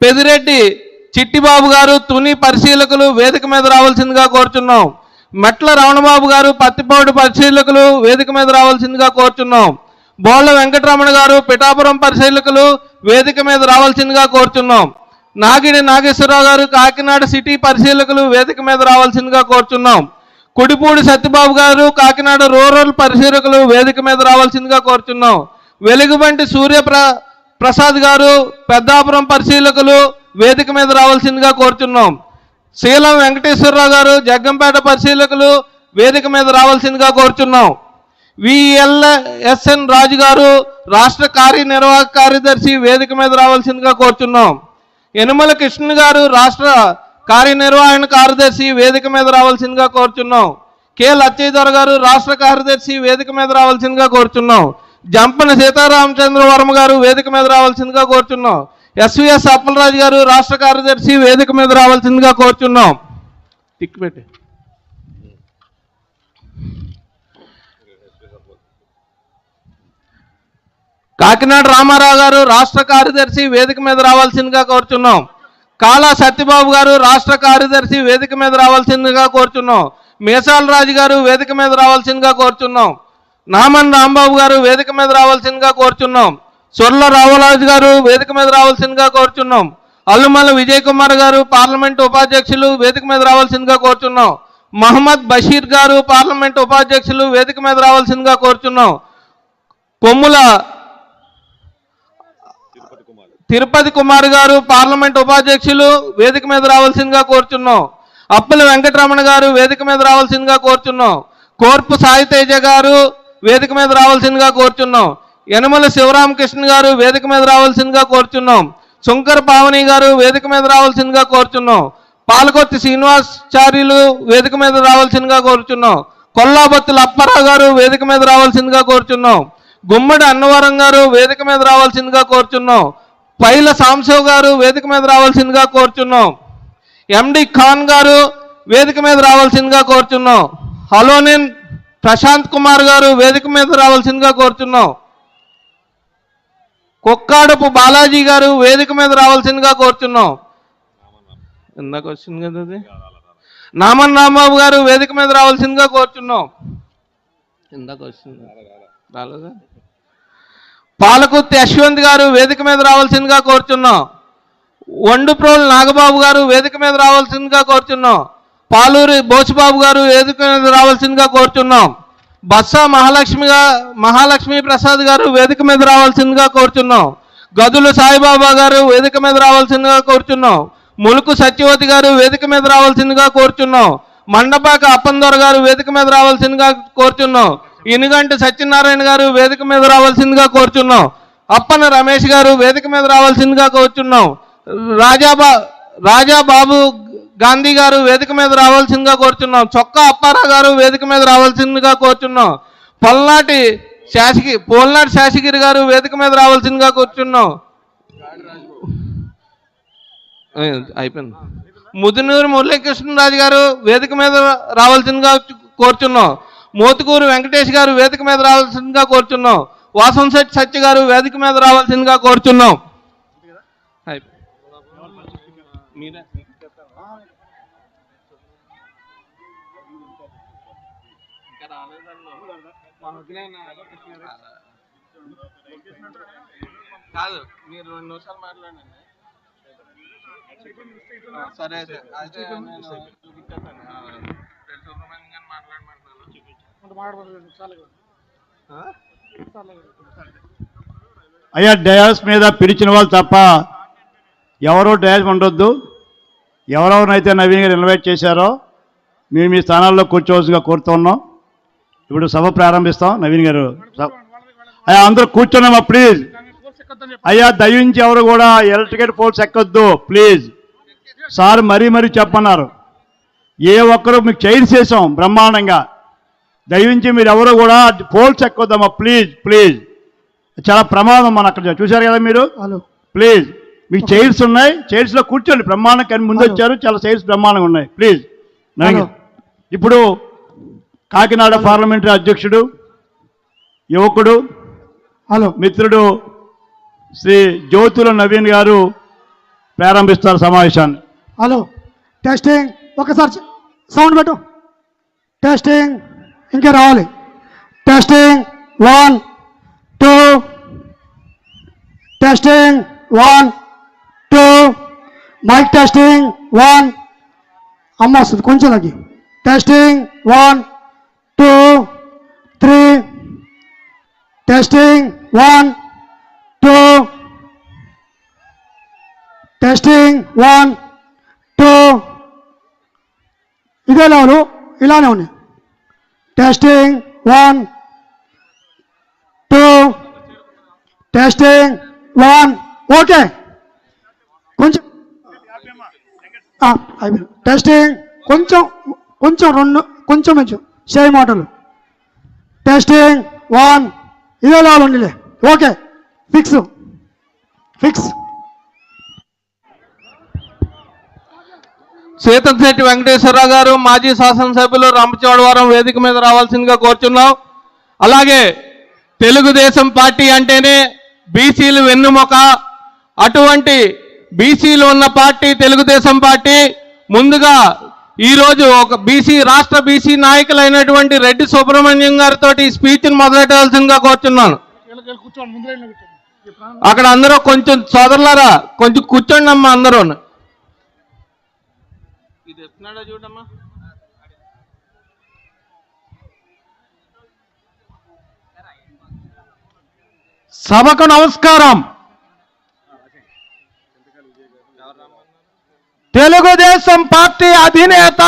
పెదిరెడ్డి చిట్టిబాబు గారు తుని పరిశీలకులు వేదిక మీద రావాల్సిందిగా కోరుచున్నాం. మెట్ల రమణబాబు గారు పత్తిపాడు పరిశీలకులు వేదిక మీద రావాల్సిందిగా కోరుచున్నాం. బోళ్ళ వెంకటరమణ గారు పిఠాపురం పరిశీలకులు వేదిక మీద రావాల్సిందిగా కోరుచున్నాం. నాగిడి నాగేశ్వరరావు గారు కాకినాడ సిటీ పరిశీలకులు వేదిక మీద రావాల్సిందిగా కోరుచున్నాం. కుడిపూడి సత్యబాబు గారు కాకినాడ రూరల్ పరిశీలకులు వేదిక మీద రావాల్సిందిగా కోరుచున్నాం. వెలుగుబంటి సూర్యప్ర ప్రసాద్ గారు పెద్దాపురం పరిశీలకులు వేదిక మీద రావాల్సిందిగా కోరుచున్నాం. శీలం వెంకటేశ్వరరావు గారు జగ్గంపేట పరిశీలకులు వేదిక మీద రావాల్సిందిగా కోరుచున్నాం. విఎల్ఎస్ఎన్ రాజు గారు రాష్ట్ర కార్యనిర్వాహక కార్యదర్శి వేదిక మీద రావాల్సిందిగా కోరుచున్నాం. యనుమల కృష్ణ గారు రాష్ట్ర కార్యనిర్వహణ కార్యదర్శి వేదిక మీద రావాల్సిందిగా కోరుచున్నాం. కె లచ్చయ్యదొర గారు రాష్ట్ర కార్యదర్శి వేదిక మీద రావాల్సిందిగా కోరుచున్నాం. జంపన సీతారామచంద్ర వర్మ గారు వేదిక మీద రావాల్సిందిగా కోరుచున్నాం. ఎస్విఎస్ అప్పలరాజు గారు రాష్ట్ర కార్యదర్శి వేదిక మీద రావాల్సిందిగా కోరుచున్నాం. టిక్ పెట్టి. కాకినాడ రామారావు గారు రాష్ట్ర కార్యదర్శి వేదిక మీద రావాల్సిందిగా కోరుచున్నాం. కాళా సత్యబాబు గారు రాష్ట్ర కార్యదర్శి వేదిక మీద రావాల్సిందిగా కోరుచున్నాం. మీసాల రాజు గారు వేదిక మీద రావాల్సిందిగా కోరుచున్నాం. నామన్ రాంబాబు గారు వేదిక మీద రావాల్సిందిగా కోరుచున్నాం. సొర్ల రావరాజు గారు వేదిక మీద రావాల్సిందిగా కోరుచున్నాం. అల్లుమల్ల విజయ్ కుమార్ గారు పార్లమెంట్ ఉపాధ్యక్షులు వేదిక మీద రావాల్సిందిగా కోరుచున్నాం. మహమ్మద్ బషీర్ గారు పార్లమెంట్ ఉపాధ్యక్షులు వేదిక మీద రావాల్సిందిగా కోరుచున్నాం. కొమ్ముల తిరుపతి కుమార్ గారు పార్లమెంట్ ఉపాధ్యక్షులు వేదిక మీద రావాల్సిందిగా కోరుచున్నాం. అప్పుల వెంకటరమణ గారు వేదిక మీద రావాల్సిందిగా కోరుచున్నాం. కోర్పు సాయితేజ గారు వేదిక మీద రావాల్సిందిగా కోరుచున్నాం. యనమల శివరామకృష్ణ గారు వేదిక మీద రావాల్సిందిగా కోరుచున్నాం. శంకర పావని గారు వేదిక మీద రావాల్సిందిగా కోరుచున్నాం. పాలకొత్తి శ్రీనివాసాచార్యులు వేదిక మీద రావాల్సిందిగా కోరుచున్నాం. కొల్లాబత్తుల అప్పారావు గారు వేదిక మీద రావాల్సిందిగా కోరుచున్నాం. గుమ్మడి అన్నవరం గారు వేదిక మీద రావాల్సిందిగా కోరుచున్నాం. పైల సాంశవ్ గారు వేదిక మీద రావాల్సిందిగా కోరుచున్నాం. ఎండి ఖాన్ గారు వేదిక మీద రావాల్సిందిగా కోరుచున్నాం. హలోనిన్ ప్రశాంత్ కుమార్ గారు వేదిక మీద రావాల్సిందిగా కోరుచున్నాం కొక్కాడపు బాలాజీ గారు వేదిక మీద రావాల్సిందిగా కోరుచున్నాం ఇందాక వచ్చింది కదా అది? నామన్ రాంబాబు గారు వేదిక మీద రావాల్సిందిగా కోరుచున్నాం ఇందాక వచ్చింది. రాలేదా? పాలకుర్తి యశ్వంత్ గారు వేదిక మీద రావాల్సిందిగా కోరుచున్నాం వండుప్రోలు నాగబాబు గారు వేదిక మీద రావాల్సిందిగా కోరుచున్నాం పాలూరి బోసిబాబు గారు వేదిక మీద రావాల్సిందిగా కోరుచున్నాం. బస్సా మహాలక్ష్మిగా మహాలక్ష్మి ప్రసాద్ గారు వేదిక మీద రావాల్సిందిగా కోరుచున్నాం. గదులు సాయిబాబా గారు వేదిక మీద రావాల్సిందిగా కోరుచున్నాం. ములుకు సత్యవతి గారు వేదిక మీద రావాల్సిందిగా కోరుచున్నాం. మండపాక అప్పందొర గారు వేదిక మీద రావాల్సిందిగా కోరుచున్నాం. ఇనుగంటి సత్యనారాయణ గారు వేదిక మీద రావాల్సిందిగా కోరుచున్నాం. అప్పన రమేష్ గారు వేదిక మీద రావాల్సిందిగా కోరుచున్నాం. రాజాబా రాజా బాబు గాంధీ గారు వేదిక మీద రావాల్సిందిగా కోరుచున్నాం. చొక్కా అప్పారా గారు వేదిక మీద రావాల్సిందిగా కోరుచున్నాం. పల్నాటి శాసగి పోల్నాటి శాసగిరి గారు వేదిక మీద రావాల్సిందిగా కోరుచున్నాం. అయిపోయింది. ముదునూరు మురళీకృష్ణరాజు గారు వేదిక మీద రావాల్సిందిగా కోరుచున్నాం. మోతుకూరు వెంకటేష్ గారు వేదిక మీద రావాల్సిందిగా కోరుచున్నాం. వాసంశెట్టి సత్య గారు వేదిక మీద రావాల్సిందిగా కోరుచున్నాం. అయిపోయింది. మీరే? కాదు మీరు రెండు నిమిషాలు మాట్లాడండి. సరే అయితే నేను చూపించేస్తాను. సుబ్రహ్మణ్యం మాట్లాడమంటున్నాను? అయ్యా డయాస్ మీద పిలిచిన వాళ్ళు తప్ప ఎవరో డయాస్ ఉండొద్దు. ఎవరెవరినైతే నవీన్ గారు ఇన్వైట్ చేశారో మేము మీ స్థానాల్లో కూర్చోవలసిగా కోరుతున్నాం. ఇప్పుడు సభ ప్రారంభిస్తాం. నవీన్ గారు అయ్యా అందరూ కూర్చున్నామా ప్లీజ్. అయ్యా దయించి ఎవరు కూడా ఎలక్ట్రికేట్ పోల్స్ ఎక్కొద్దు ప్లీజ్. సార్ మరీ మరీ చెప్పన్నారు. ఏ ఒక్కరు మీకు చైర్స్ చేసాం బ్రహ్మాండంగా. దయించి మీరు ఎవరు కూడా పోల్స్ ఎక్కొద్దమ్మా ప్లీజ్ ప్లీజ్. చాలా ప్రమాదం మన అక్కడ చూశారు కదా మీరు? హలో. ప్లీజ్. మీకు చైర్స్ ఉన్నాయి. చైర్స్లో కూర్చోండి. బ్రహ్మాండం కానీ ముందు వచ్చారు. చాలా చైర్స్ బ్రహ్మాండంగా ఉన్నాయి. ప్లీజ్. ఇప్పుడు కాకినాడ పార్లమెంటరీ అధ్యక్షుడు యువకుడు హలో. మిత్రుడు శ్రీ జ్యోతుల నవీన్ గారు ప్రారంభిస్తారు సమావేశాన్ని. హలో. టెస్టింగ్ ఒకసారి సౌండ్ పెట్టు. టెస్టింగ్ ఇంకా రావాలి. Testing one two testing one two mic testing one అమ్మ వస్తుంది. కొంచెం తగ్గి. Testing one two three testing one two testing one two ఇదే లెవెలు ఇలానే ఉన్నాయి testing one two testing one okay కొంచెం టెస్టింగ్ కొంచెం కొంచెం రెండు కొంచెం కొంచెం సేమ్ మాటలు. టెస్టింగ్ వన్ ఇదే level ఉండిలే. Okay fix fix Seethamsetti Venkateswararao garu మాజీ శాసనసభ్యులు రంపచోడవరం వేదిక మీద రావాల్సిందిగా కోరుచున్నాం. అలాగే తెలుగుదేశం పార్టీ అంటేనే బీసీలు వెన్నుముక. అటువంటి బీసీలు ఉన్న పార్టీ తెలుగుదేశం పార్టీ ముందుగా ఈరోజు ఒక బీసీ రాష్ట్ర బీసీ నాయకులైనటువంటి రెడ్డి సుబ్రహ్మణ్యం గారితో ఈ స్పీచ్ని మొదలెట్టాల్సిందిగా కోరుతున్నాను అక్కడ అందరూ కొంచెం సోదరులారా కొంచెం కూర్చోండి అమ్మా అందరూ. ఇది ఎత్తున్నాడా చూడమ్మా? సభకు నమస్కారం. తెలుగుదేశం పార్టీ అధినేత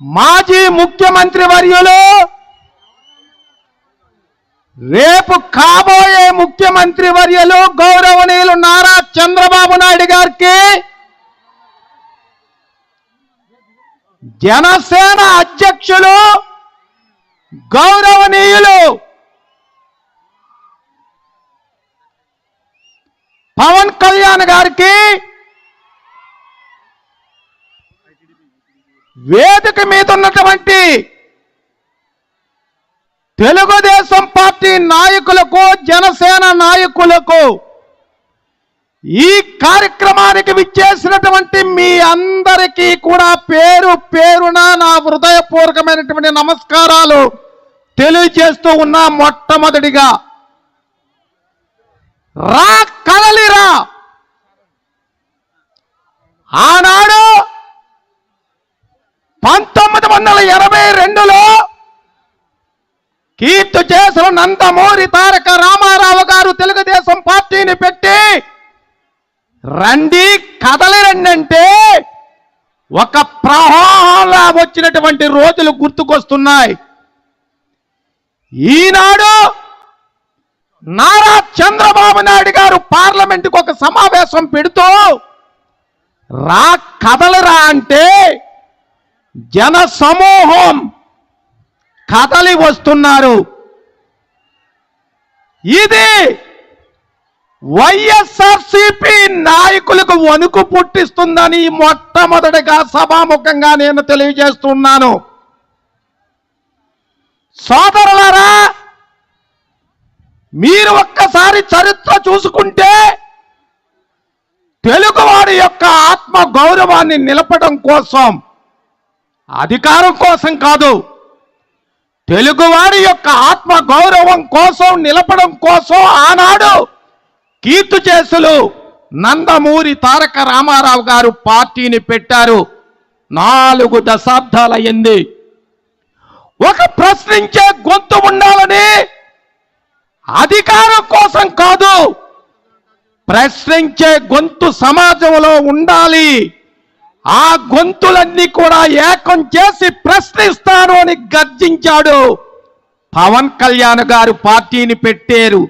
మాజీ ముఖ్యమంత్రి వర్యులు రేపు కాబోయే ముఖ్యమంత్రి వర్యులు గౌరవనీయులు నారా చంద్రబాబు నాయుడు గారికి జనసేన అధ్యక్షులు గౌరవనీయులు పవన్ కళ్యాణ్ గారికి వేదిక మీద ఉన్నటువంటి తెలుగుదేశం పార్టీ నాయకులకు జనసేన నాయకులకు ఈ కార్యక్రమానికి విచ్చేసినటువంటి మీ అందరికీ కూడా పేరు పేరున నా హృదయపూర్వకమైనటువంటి నమస్కారాలు తెలియజేస్తూ ఉన్నా మొట్టమొదటిగా. రా కదలిరా. ఆనాడు పంతొమ్మిది వందల ఇరవై రెండులో కీర్తి చేసిన నందమూరి తారక రామారావు గారు తెలుగుదేశం పార్టీని పెట్టి రండి కదలి రండి అంటే ఒక ప్రవాహంలా వచ్చినటువంటి రోజులు గుర్తుకొస్తున్నాయి. ఈనాడు నారా చంద్రబాబు నాయుడు గారు పార్లమెంటుకు ఒక సమావేశం పెడుతూ రా కదలరా అంటే జన సమూహం కదలి వస్తున్నారు. ఇది వైఎస్ఆర్సిపి నాయకులకు వణుకు పుట్టిస్తుందని మొట్టమొదటిగా సభాముఖంగా నేను తెలియజేస్తున్నాను. సోదరులారా మీరు ఒక్కసారి చరిత్ర చూసుకుంటే తెలుగువాడి యొక్క ఆత్మ గౌరవాన్ని నిలపడం కోసం అధికారం కోసం కాదు తెలుగువాడి యొక్క ఆత్మ గౌరవం కోసం నిలపడం కోసం ఆనాడు కీర్తి చేసులు నందమూరి తారక రామారావు గారు పార్టీని పెట్టారు. నాలుగు దశాబ్దాలయ్యింది ఒక ప్రశ్నించే గొంతు ఉండాలని అధికారం కోసం కాదు ప్రశ్నించే గొంతు సమాజంలో ఉండాలి. ఆ గొంతులన్నీ కూడా ఏకం చేసి ప్రశ్నిస్తాను అని గర్జించాడు. పవన్ కళ్యాణ్ గారు పార్టీని పెట్టారు.